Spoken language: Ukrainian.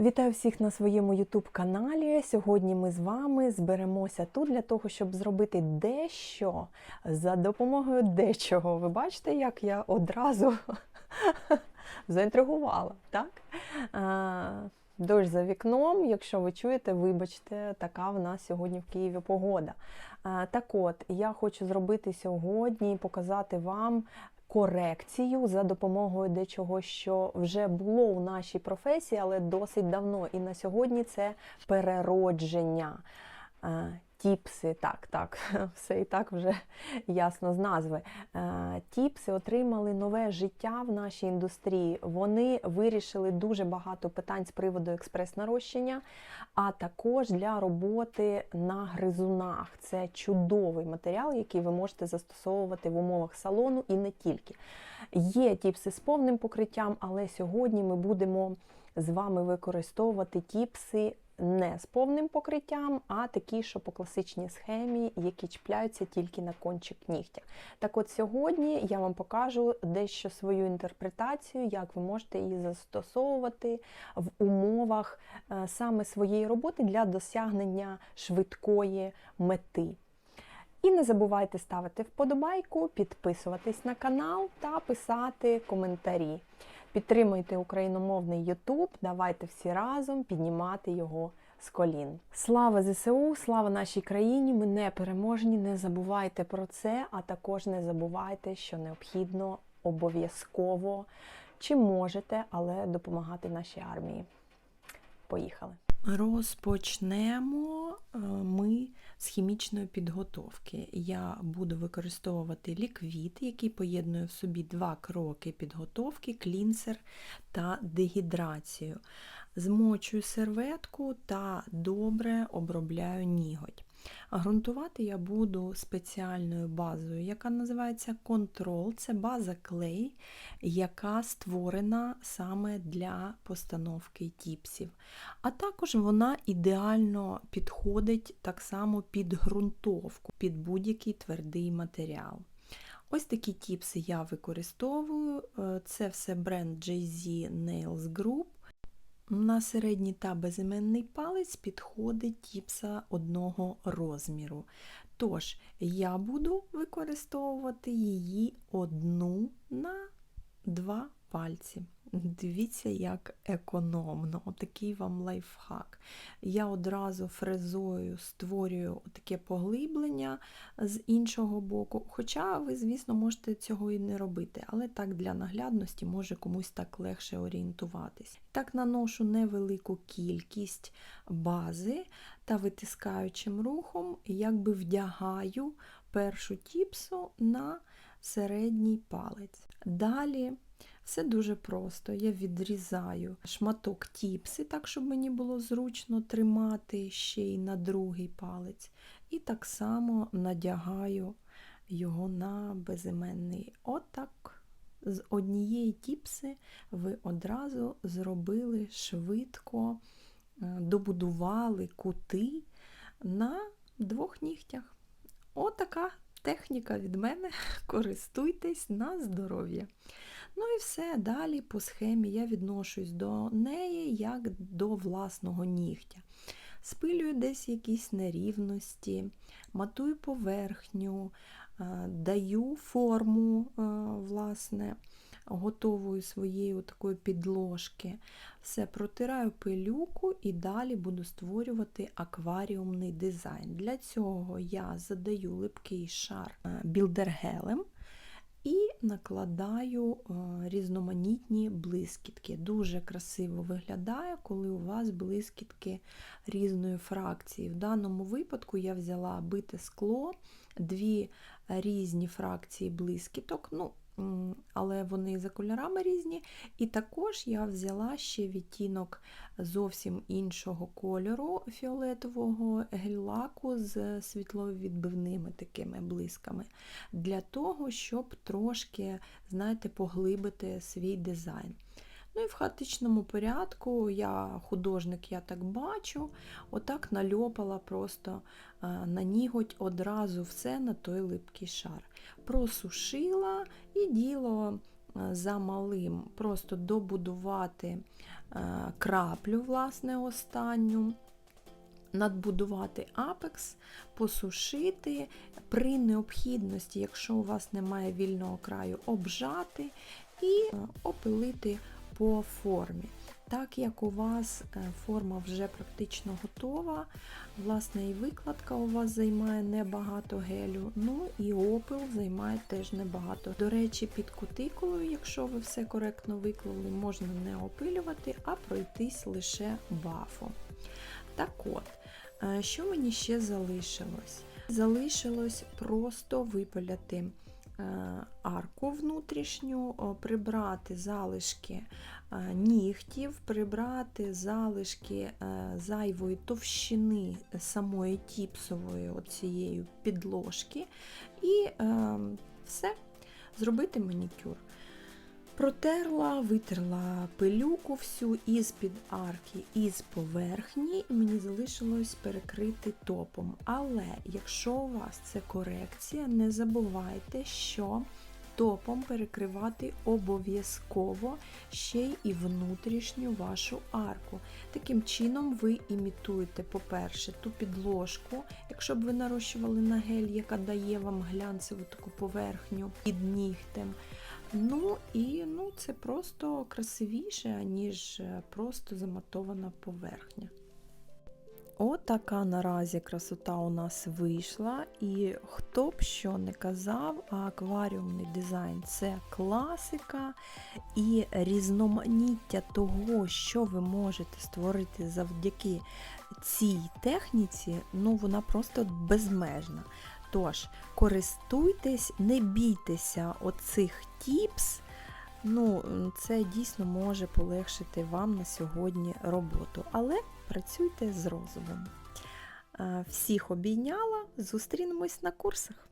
Вітаю всіх на своєму YouTube каналі. Сьогодні ми з вами зберемося тут для того, щоб зробити дещо за допомогою дечого. Ви бачите, як я одразу заінтригувала, так? Дощ за вікном, якщо ви чуєте, вибачте, така в нас сьогодні в Києві погода. Так от, я хочу зробити сьогодні, показати вам корекцію за допомогою дечого, що вже було у нашій професії, але досить давно. І на сьогодні це переродження. Тіпси, так, так, все і так вже ясно з назви. Е, Тіпси отримали нове життя в нашій індустрії. Вони вирішили дуже багато питань з приводу експрес-нарощення, а також для роботи на гризунах. Це чудовий матеріал, який ви можете застосовувати в умовах салону і не тільки. Є тіпси з повним покриттям, але сьогодні ми будемо з вами використовувати тіпси не з повним покриттям, а такі, що по класичній схемі, які чіпляються тільки на кончик нігтя. Так от сьогодні я вам покажу дещо свою інтерпретацію, як ви можете її застосовувати в умовах е, саме своєї роботи для досягнення швидкої мети. І не забувайте ставити вподобайку, підписуватись на канал та писати коментарі. Підтримуйте україномовний Ютуб, давайте всі разом піднімати його з колін. Слава ЗСУ, слава нашій країні! Ми не переможні, не забувайте про це, а також не забувайте, що необхідно обов'язково чи можете, але допомагати нашій армії. Поїхали! Розпочнемо е, ми з хімічної підготовки. Я буду використовувати ліквід, який поєднує в собі два кроки підготовки, клінсер та дегідрацію. Змочую серветку та добре обробляю ніготь. А ґрунтувати я буду спеціальною базою, яка називається Control. Це база клей, яка створена саме для постановки тіпсів. А також вона ідеально підходить так само під ґрунтовку, під будь-який твердий матеріал. Ось такі тіпси я використовую. Це все бренд JZ Nails Group. На середній та безіменний палець підходить тіпса одного розміру. Тож, я буду використовувати її одну на два пальці. Дивіться, як економно, отакий вам лайфхак. Я одразу фрезою створюю таке поглиблення з іншого боку. Хоча ви, звісно, можете цього і не робити, але так для наглядності може комусь так легше орієнтуватись. Так наношу невелику кількість бази та витискаючим рухом, якби вдягаю першу тіпсу на середній палець. Далі. Все дуже просто. Я відрізаю шматок тіпси, так, щоб мені було зручно тримати ще й на другий палець. І так само надягаю його на безіменний. Отак. З однієї тіпси ви одразу зробили швидко, е, добудували кути на двох нігтях. Отака техніка від мене. Користуйтесь на здоров'я. Ну і все, далі по схемі я відношусь до неї як до власного нігтя. Спилюю десь якісь нерівності, матую поверхню, даю форму, власне, готовою своєї такої підложки. Все, протираю пилюку і далі буду створювати акваріумний дизайн. Для цього я задаю липкий шар білдергелем. І накладаю е, різноманітні блискітки. Дуже красиво виглядає, коли у вас блискітки різної фракції. В даному випадку я взяла бите скло, дві різні фракції блискіток. ну, але вони за кольорами різні. І також я взяла ще відтінок зовсім іншого кольору фіолетового гель-лаку з світловідбивними такими блисками, для того, щоб трошки, знаєте, поглибити свій дизайн. Ну і в хаотичному порядку, я художник, я так бачу, отак нальопала просто на ніготь одразу все на той липкий шар. Просушила і діло за малим, просто добудувати е, краплю, власне, останню. Надбудувати апекс, посушити, при необхідності, якщо у вас немає вільного краю, обжати і е, опилити по формі. Так як у вас е, форма вже практично готова, власне, і викладка у вас займає небагато гелю, ну і опил займає теж небагато. До речі, під кутикулою, якщо ви все коректно виклали, можна не опилювати, а пройтись лише бафом. Так от, е, що мені ще залишилось? Залишилось просто випиляти арку внутрішню, прибрати залишки е, нігтів, прибрати залишки е, зайвої товщини самої тіпсової цієї підложки і е, все, зробити манікюр. Протерла, витерла пилюку всю із-під арки, із поверхні, і мені залишилось перекрити топом. Але якщо у вас це корекція, не забувайте, що топом перекривати обов'язково ще й внутрішню вашу арку. Таким чином ви імітуєте, по-перше, ту підложку, якщо б ви нарощували на гель, яка дає вам глянцеву таку поверхню під нігтем. Ну і ну, це просто красивіше, ніж е, просто заматована поверхня. Отака наразі красота у нас вийшла, і хто б що не казав, акваріумний дизайн це класика і різноманіття того, що ви можете створити завдяки цій техніці, ну вона просто безмежна. Тож, користуйтесь, не бійтеся оцих тіпс. Ну, це дійсно може полегшити вам на сьогодні роботу, але працюйте з розумом. Е, Всіх обійняла, зустрінемось на курсах.